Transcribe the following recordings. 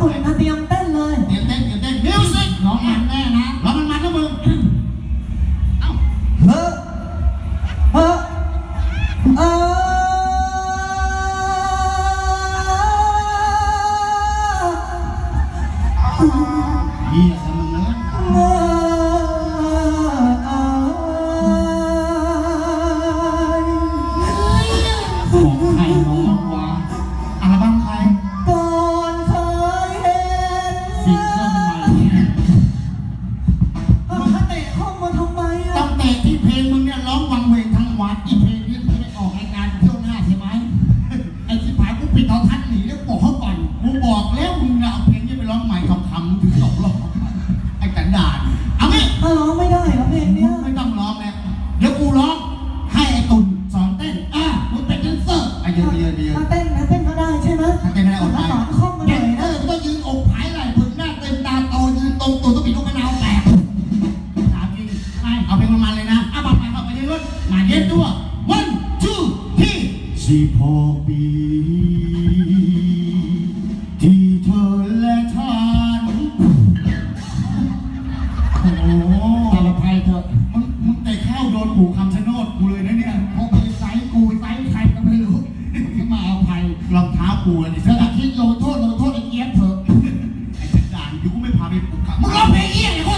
บุญนะเตรียมเต้นเลยเตรียมเต้นเตรียมเต้นมิวสิกร้องมันแน่นะร้องมันมันนะมึงเอ้าเฮ้อเฮ้อเออเหี้ยซะมึงนะ ถึงตกรอบไอ้กันดานเอางี้ถ้าร้องไม่ได้เหรอเพลงเนี้ยไม่ต้องร้องแล้วเดี๋ยวกูร้องให้ไอ้ตุ่นสอนเต้นอะมึงเป็นแดนเซอร์ไอ้เยืนเยืนเยืนถ้าเต้นนะเต้นก็ได้ใช่ไหมถ้าเต้นไม่ได้อดถ้าไปสอนคล่อมมาหแดน่อนยเซอนะร์ก็ยืนอกผายไหล่พึงหน้าเต็มตาโตยืนตรงตัวต้องปิดลูกมะนาวแตกถามจริงไปเอาเพลงมันๆเลยนะอะบอกไปบอกไปเลยรุ่นมาเย็นตัว one two three สิบหกปี ปู่คำชะโนดกูเลยนะเนี่ยเพราะมีไซส์กูไซส์ใครก็ไม่รู้มาเอาภัยรองเท้ากูอันนี้ถ้าถ้าคิดลงโทษลงโทษไอ้เจี๊ยบเถอะไอ้จัดการเดี๋ยวกูไม่พาไปปลุกเขามึงร้องเพลงเอี้ยเ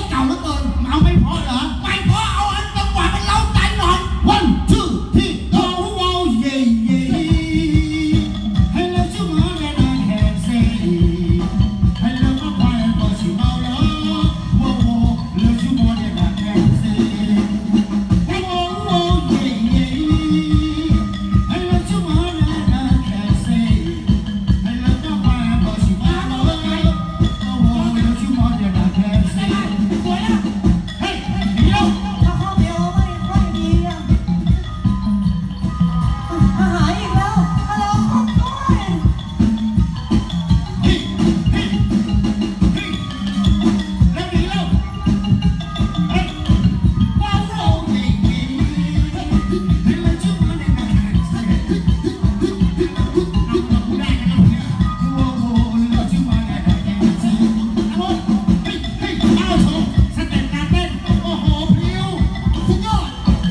สุดยอด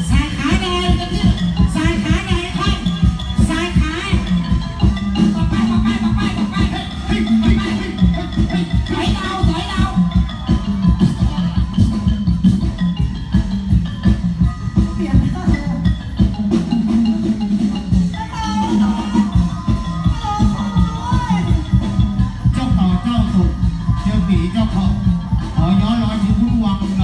สายขาหน่อยกันที่สายขาหน่อยค่อยสายขาต่อไปต่อไปต่อไปต่อไปเฮ้ยเฮ้ยเฮ้ยเฮ้ยเฮ้ยถอยดาวถอยดาวเปลี่ยนท่าเลยฮัลโหลฮัลโหลขอบด้วยเจ้าต่อเจ้าสุดเจ้าหมีเจ้าของ